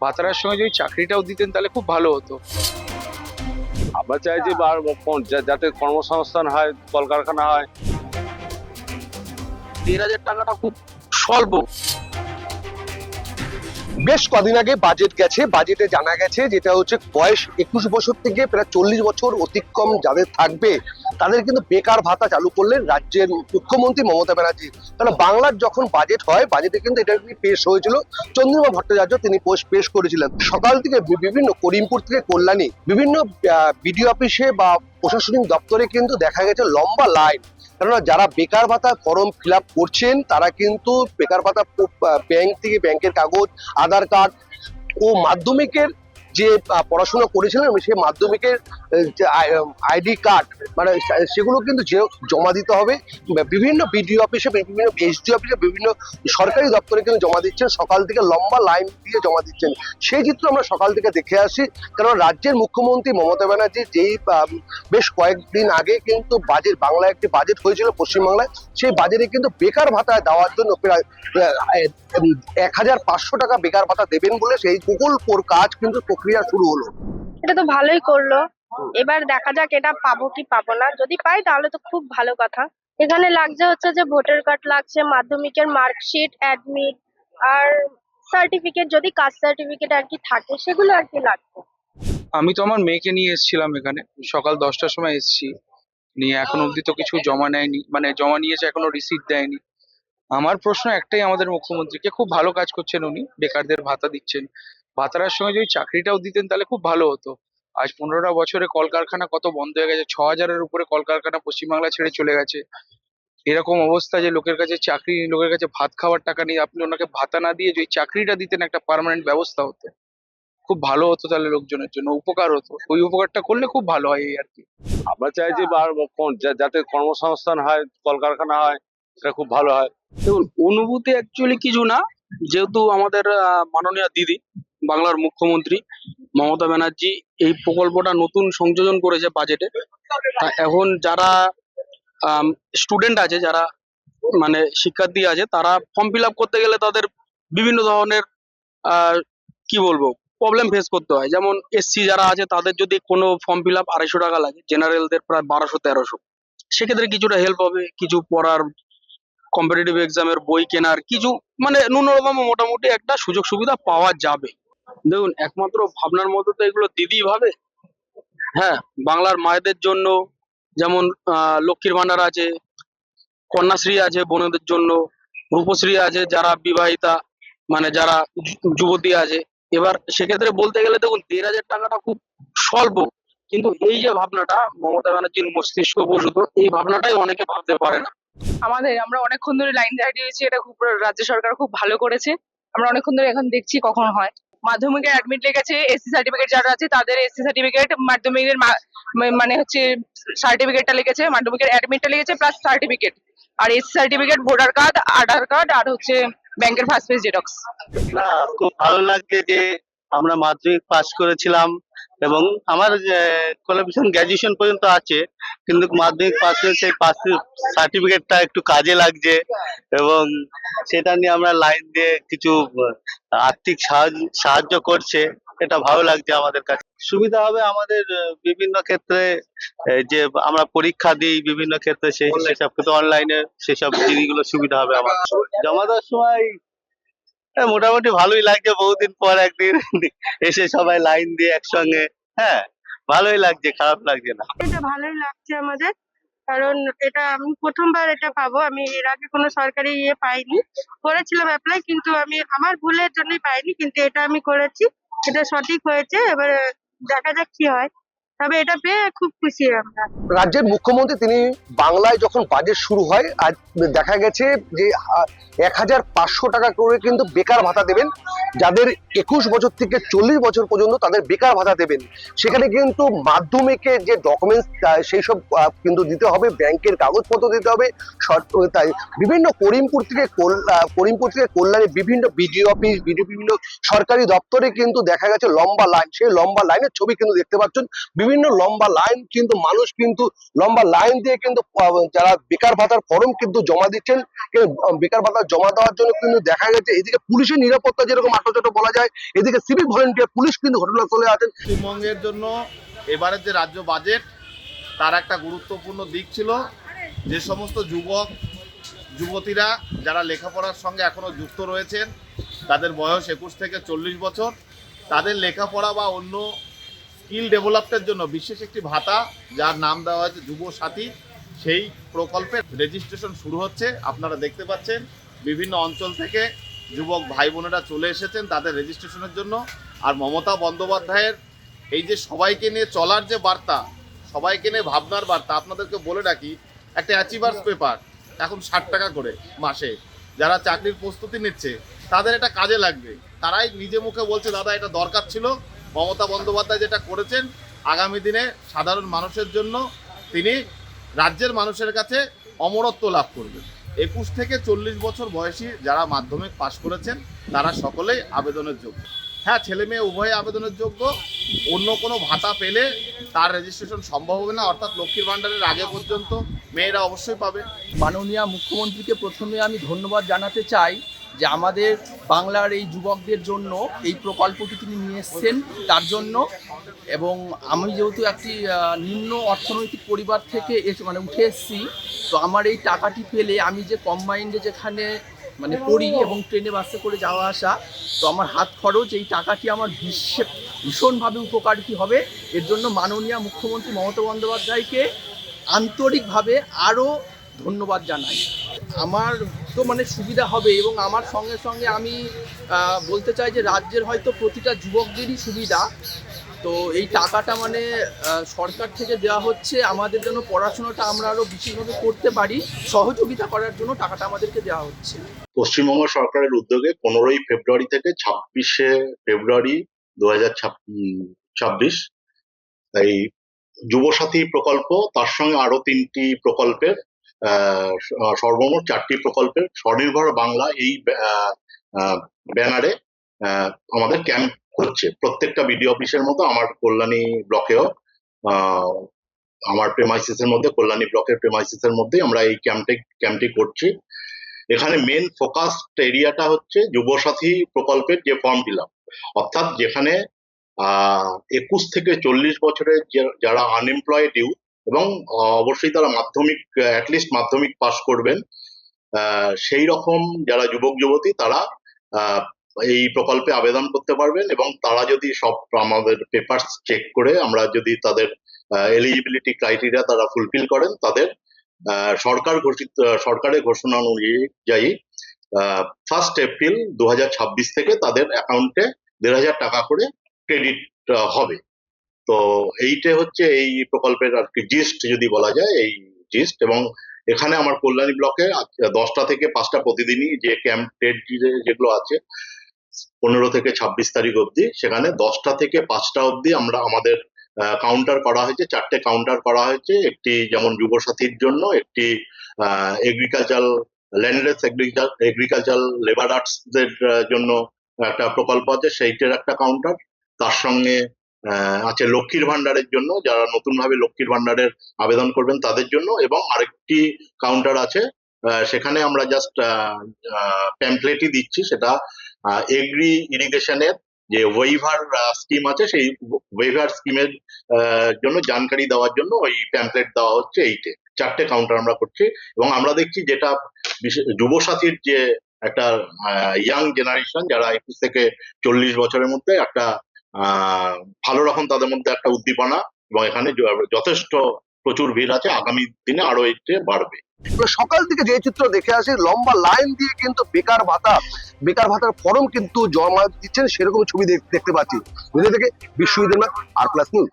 ভাতারার সঙ্গে যদি চাকরিটাও দিতেন তাহলে খুব ভালো হতো। আমরা চাই যা- যাতে কর্মসংস্থান হয় কলকারখানা হয়। দেড় হাজার টাকাটা খুব স্বল্প। বেশ কদিন আগে বাজেট গেছে। বাজেটে জানা গেছে যেটা হচ্ছে বয়স একুশ বছর থেকে প্রায় চল্লিশ বছর অতিক্রম যাদের থাকবে, তাদের কিন্তু বেকার ভাতা চালু করলেন রাজ্যের মুখ্যমন্ত্রী মমতা ব্যানার্জি। তাহলে বাংলার যখন বাজেট হয় বাজেটে কিন্তু এটা পেশ হয়েছিল। চন্দ্রিমা ভট্টাচার্য তিনি পোস্ট পেশ করেছিলেন। সকাল থেকে বিভিন্ন করিমপুর থেকে কল্যাণী, বিভিন্ন বিডিও অফিসে বা প্রশাসনিক দপ্তরে কিন্তু দেখা গেছে লম্বা লাইন কেননা যারা বেকার ভাতা ফর্ম ফিল করছেন, তারা কিন্তু বেকার ভাতা ব্যাংক থেকে ব্যাংকের কাগজ, আধার কার্ড ও মাধ্যমিকের যে পড়াশোনা করেছিলেন সেই মাধ্যমিকের আইডি কার্ড মানে সেগুলো কিন্তু জমা দিতে হবে। বিভিন্ন বিডিও অফিসে, বিভিন্ন এসডি অফিসে, বিভিন্ন সরকারি দপ্তরে কিন্তু জমা দিচ্ছেন। সকাল থেকে লম্বা লাইন দিয়ে জমা দিচ্ছেন। সেই চিত্র আমরা সকাল থেকে দেখে আসি। কারণ রাজ্যের মুখ্যমন্ত্রী মমতা ব্যানার্জি যেই বেশ কয়েকদিন আগে কিন্তু বাজেট, বাংলায় একটি বাজেট হয়েছিল পশ্চিমবাংলায়। সেই বাজেটে কিন্তু বেকার ভাতা দেওয়ার জন্য প্রায় এক হাজার পাঁচশো টাকা বেকার ভাতা দেবেন বলে সেই প্রকল্পর কাজ কিন্তু প্রক্রিয়া শুরু হলো। এটা তো ভালোই করল। এবার দেখা যাক এটা পাবো কি পাবো না। যদি পাই তাহলে তো খুব ভালো কথা। এখানে লাগছে হচ্ছে যে ভোটার কার্ড লাগছে মাধ্যমিকের মার্কশিট অ্যাডমিট আর সার্টিফিকেট। যদি কাস্ট সার্টিফিকেট আর কি থাকে সেগুলো আর কি লাগবে। আমি তো আমার মেয়েকে নিয়ে এসেছিলাম এখানে। সকাল দশটার সময় এসেছি। নিয়ে এখন অবধি তো কিছু জমা নেয়নি। মানে জমা নিয়েছে এখনও রিসিট দেয়নি। আমার প্রশ্ন একটাই আমাদের মুখ্যমন্ত্রীকে। খুব ভালো কাজ করছেন উনি। বেকারদের ভাতা দিচ্ছেন। ভাতারার সঙ্গে যদি চাকরিটাও দিতেন তাহলে খুব ভালো হতো। আজ পনেরোটা বছরে কলকারখানা কত বন্ধ হয়ে গেছে ছ হাজারের উপরে কলকারখানা পশ্চিমবাংলা ছেড়ে চলে গেছে। এরকম অবস্থা যে লোকের কাছে চাকরি নেই, লোকের কাছে ভাত খাওয়ার টাকা নেই আপনি ওনাকে ভাতা না দিয়ে যদি চাকরিটা দিতেন একটা পার্মানেন্ট ব্যবস্থা হতো। খুব ভালো হতো তাহলে লোকজনের জন্য উপকার হতো। ওই উপকারটা করলে খুব ভালো হয় এই আর কি। আমরা চাই যে বার- যা- যাতে কর্মসংস্থান হয় কলকারখানা হয় সেটা খুব ভালো হয়। দেখুন অনুভূতি অ্যাকচুয়ালি কিছু না যেহেতু আমাদের মাননীয় দিদি, বাংলার মুখ্যমন্ত্রী মমতা ব্যানার্জি এই প্রকল্পটা নতুন সংযোজন করেছে বাজেটে এখন যারা স্টুডেন্ট আছে, যারা মানে শিক্ষার্থী আছে, তারা ফর্ম ফিল করতে গেলে তাদের বিভিন্ন ধরনের কি বলব প্রবলেম ফেস করতে হয়। যেমন এসসি যারা আছে, তাদের যদি কোনো ফর্ম ফিল আপ আড়াইশো টাকা লাগে জেনারেলদের প্রায় বারোশো তেরোশো। সেক্ষেত্রে কিছুটা হেল্প হবে, কিছু পড়ার কম্পিটিটিভ এক্সামের বই কেনার কিছু মানে ন্যূনতম মোটামুটি একটা সুযোগ সুবিধা পাওয়া যাবে। দেখুন, একমাত্র ভাবনার মধ্যে তো এগুলো দিদি ভাবে হ্যাঁ বাংলার মায়েদের জন্য, যেমন লক্ষ্মীর ভান্ডার আছে, কন্যাশ্রী আছে বোনদের জন্য, রূপশ্রী আছে যারা বিবাহিতা মানে যারা যুবতী আছে। এবার সেক্ষেত্রে বলতে গেলে দেখুন, দেড় হাজার টাকাটা খুব স্বল্প। কিন্তু এই যে ভাবনাটা, মমতা ব্যানার্জির মস্তিষ্ক বসত এই ভাবনাটাই অনেকে ভাবতে পারে না। আমাদের, আমরা অনেকক্ষণ ধরে লাইন দাঁড়িয়েছি এটা খুব রাজ্য সরকার খুব ভালো করেছে। আমরা অনেকক্ষণ ধরে এখন দেখছি কখন হয়। মাধ্যমিকের অ্যাডমিট লেগেছে এসসি সার্টিফিকেট যারা আছে তাদের এসসি সার্টিফিকেট মাধ্যমিকের মানে হচ্ছে সার্টিফিকেটটা লেগেছে, মাধ্যমিকের অ্যাডমিটটা লেগেছে প্লাস সার্টিফিকেট আর SC certificate voter card Aadhaar card আর হচ্ছে ব্যাংকের ফার্স্ট পেজ জেরক্স না, খুব ভালো লাগছে যে আমরা মাধ্যমিক পাস করেছিলাম। এবং আমার কোয়ালিফিকেশন গ্র্যাজুয়েশন পর্যন্ত আছে, কিন্তু মাধ্যমিক করে সেই পাস সার্টিফিকেটটা একটু কাজে লাগছে এবং সেটা নিয়ে আমরা লাইন দিয়ে কিছু আর্থিক সাহায্য করছে, এটা ভালো লাগছে আমাদের কাছে। সুবিধা হবে আমাদের বিভিন্ন ক্ষেত্রে যে আমরা পরীক্ষা দিই বিভিন্ন ক্ষেত্রে, সেই সেসব ক্ষেত্রে অনলাইনে সেসব জিনিসগুলো সুবিধা হবে আমার জমা দেওয়ার সময় মোটামুটি ভালোই লাগছে বহুদিন পর একদিন এসে সবাই লাইন দিয়ে একসঙ্গে হ্যাঁ ভালোই লাগছে, খারাপ লাগছে না। এটা ভালোই লাগছে আমাদের, কারণ এটা আমি প্রথমবার এটা পাবো, আমি এর আগে কোনো সরকারি ইয়ে পাইনি। করেছিলাম অ্যাপ্লাই কিন্তু আমি আমার ভুলের জন্যই পাইনি, কিন্তু এটা আমি করেছি, এটা সঠিক হয়েছে, এবারে দেখা যাক কি হয়। তবে এটা পেয়ে খুব খুশি আমরা। রাজ্যের মুখ্যমন্ত্রী তিনি বাংলায় যখন বাজেট শুরু হয়, আজ দেখা গেছে যে এক হাজার পাঁচশো টাকা করে কিন্তু বেকার ভাতা দেবেন। যাদের একুশ বছর থেকে চল্লিশ বছর পর্যন্ত তাদের বেকার ভাতা দেবেন। সেখানে কিন্তু মাধ্যমিকে যে ডকুমেন্টস সেই সব কিন্তু দিতে হবে, ব্যাংকের কাগজপত্র দিতে হবে তাই বিভিন্ন করিমপুর থেকে করিমপুর থেকে কল্যাণী বিভিন্ন বিডিও অফিস বিভিন্ন সরকারি দপ্তরে কিন্তু দেখা গেছে লম্বা লাইন সেই লম্বা লাইনের ছবি কিন্তু দেখতে পাচ্ছেন। বিভিন্ন লম্বা লাইন কিন্তু মানুষ কিন্তু লম্বা লাইন দিয়ে কিন্তু যারা বেকার ভাতার ফর্ম কিন্তু জমা দিচ্ছেন বেকার ভাতা জমা দেওয়ার জন্য কিন্তু দেখা গেছে এদিকে পুলিশের নিরাপত্তা যেরকম যাত্রা বলা যায়, এদিকে সিভিক ভলেন্টিয়ার পুলিশ কিন্তু ঘটনাস্থলে আছেন। পশ্চিমবঙ্গের জন্য এবারের যে রাজ্য বাজেট তার একটা গুরুত্বপূর্ণ দিক ছিল যে সমস্ত যুবক, যুবতীরা যারা লেখাপড়ার সঙ্গে এখনও যুক্ত রয়েছেন, তাদের বয়স একুশ থেকে চল্লিশ বছর, তাদের লেখাপড়া বা অন্য স্কিল ডেভেলপমেন্টের জন্য বিশেষ একটি ভাতা, যার নাম দেওয়া হয়েছে যুব সাথী। সেই প্রকল্পের রেজিস্ট্রেশন শুরু হচ্ছে। আপনারা দেখতে পাচ্ছেন, বিভিন্ন অঞ্চল থেকে যুবক ভাই বোনেরা চলে এসেছেন তাদের রেজিস্ট্রেশনের জন্য। আর মমতা বন্দ্যোপাধ্যায়ের এই যে সবাইকে নিয়ে চলার যে বার্তা, সবাইকে নিয়ে ভাবনার বার্তা, আপনাদেরকে বলে রাখি, একটা অ্যাচিভার্স পেপার এখন ষাট টাকা করে মাসে। যারা চাকরির প্রস্তুতি নিচ্ছে, তাদের এটা কাজে লাগবে। তারাই নিজে মুখে বলছে, দাদা, এটা দরকার ছিল। মমতা বন্দ্যোপাধ্যায় যেটা করেছেন, আগামী দিনে সাধারণ মানুষের জন্য তিনি রাজ্যের মানুষের কাছে অমরত্ব লাভ করবেন। একুশ থেকে চল্লিশ বছর বয়সী যারা মাধ্যমিক পাশ করেছেন, তারা সকলেই আবেদনের যোগ্য। হ্যাঁ ছেলে মেয়ে উভয়ে আবেদনের যোগ্য। অন্য কোনো ভাতা পেলে তার রেজিস্ট্রেশন সম্ভব হবে না, অর্থাৎ লক্ষ্মীর ভাণ্ডারের আগে পর্যন্ত মেয়েরা অবশ্যই পাবে। মাননীয় মুখ্যমন্ত্রীকে প্রথমে আমি ধন্যবাদ জানাতে চাই যে আমাদের বাংলার এই যুবকদের জন্য এই প্রকল্পটি তিনি নিয়ে এসছেন, তার জন্য। এবং আমি যেহেতু একটি নিম্ন অর্থনৈতিক পরিবার থেকে এসে মানে উঠে এসেছি, তো আমার এই টাকাটি পেলে আমি যে কম্বাইন্ডে যেখানে মানে পড়ি এবং ট্রেনে বাসে করে যাওয়া আসা, তো আমার হাত খরচ, এই টাকাটি আমার ভীষণ, ভীষণভাবে উপকারী হবে, এর জন্য মাননীয় মুখ্যমন্ত্রী মমতা বন্দ্যোপাধ্যায়কে আন্তরিকভাবে আরও ধন্যবাদ জানাই। আমার তো মানে সুবিধা হবে এবং আমার সঙ্গে সঙ্গে আমি বলতে চাই যে রাজ্যের হয়তো প্রতিটা যুবকদেরই সুবিধা। তো এই টাকাটা মানে সরকার থেকে দেওয়া হচ্ছে। আমাদের জন্য পড়াশোনাটা আমরা আরও বিশেষভাবে করতে পারি। সহযোগিতা করার জন্য টাকাটা আমাদেরকে দেওয়া হচ্ছে। পশ্চিমবঙ্গ সরকারের উদ্যোগে পনেরোই ফেব্রুয়ারি থেকে ছাব্বিশে ফেব্রুয়ারি দু হাজার ছাব্বিশ এই যুবসাথী প্রকল্প, তার সঙ্গে আরও তিনটি প্রকল্পের সর্বমোট চারটি প্রকল্পের স্বনির্ভর বাংলা এই ব্যানারে আমাদের ক্যাম্প হচ্ছে। প্রত্যেকটা বিডিও অফিসের মতো আমার কল্যাণী ব্লকেও আমার প্রেমাইসিসের মধ্যে, কল্যাণী ব্লকের প্রেমাইসিসের মধ্যে আমরা এই ক্যাম্পটি ক্যাম্পটি করছি। এখানে মেন ফোকাস এরিয়াটা হচ্ছে যুবসাথী প্রকল্পের যে ফর্ম ফিল অর্থাৎ যেখানে একুশ থেকে চল্লিশ বছরের যারা আনএমপ্লয়েড ইউথ এবং অবশ্যই তারা মাধ্যমিক অ্যাটলিস্ট মাধ্যমিক পাশ করবেন। সেই রকম যারা যুবক, যুবতী, তারা এই প্রকল্পে আবেদন করতে পারবেন এবং তারা যদি সব আমাদের পেপারস চেক করে, আমরা যদি তাদের এলিজিবিলিটি ক্রাইটেরিয়া তারা ফুলফিল করেন, তাদের সরকার ঘোষিত, সরকারের ঘোষণা অনুযায়ী ফার্স্ট এপ্রিল দু হাজার ছাব্বিশ থেকে তাদের অ্যাকাউন্টে দেড় হাজার টাকা করে ক্রেডিট হবে। তো এইটা হচ্ছে এই প্রকল্পের আর কি জিস্ট যদি বলা যায়, এই জিস্ট এবং এখানে আমার কল্যাণী ব্লকে দশটা থেকে পাঁচটা প্রতিদিনই যে ক্যাম্প ডেট যেগুলো আছে, পনেরো থেকে ছাব্বিশ তারিখ অবধি, সেখানে দশটা থেকে পাঁচটা অবধি আমরা আমাদের কাউন্টার করা হয়েছে, চারটে কাউন্টার করা হয়েছে, একটি যেমন যুবসাথীর জন্য, একটি এগ্রিকালচারাল ল্যান্ডলেস এগ্রিকালচারাল লেবার আর্টসদের জন্য একটা প্রকল্প আছে, সেইটার একটা কাউন্টার তার সঙ্গে আছে লক্ষ্মীর ভান্ডারের জন্য, যারা নতুন ভাবে লক্ষ্মীর ভান্ডারের আবেদন করবেন তাদের জন্য, এবং আরেকটি কাউন্টার আছে সেখানে আমরা জাস্ট প্যাম্পলেটই দিচ্ছি, সেটা এগ্রি ইরিগেশনের যে ওয়েভার স্কিম আছে, সেই ওয়েভার স্কিমের জন্য জানকারি দেওয়ার জন্য ওই প্যাম্পলেট দেওয়া হচ্ছে এইটে। চারটে কাউন্টার আমরা করছি, এবং আমরা দেখছি যেটা যুবসাথীর যে একটা ইয়াং জেনারেশন যারা একুশ থেকে চল্লিশ বছরের মধ্যে একটা ভালো রকম তাদের মধ্যে একটা উদ্দীপনা এবং এখানে যথেষ্ট প্রচুর ভিড় আছে। আগামী দিনে আরও এতে বাড়বে। সকাল থেকে যে চিত্র দেখে আসি, লম্বা লাইন দিয়ে কিন্তু বেকার ভাতা, বেকার ভাতার ফরম কিন্তু জমা দিচ্ছেন, সেরকম ছবি দেখতে পাচ্ছি। বুঝে থেকে বিশ্ববিদ্যালয় আর প্লাস নিউজ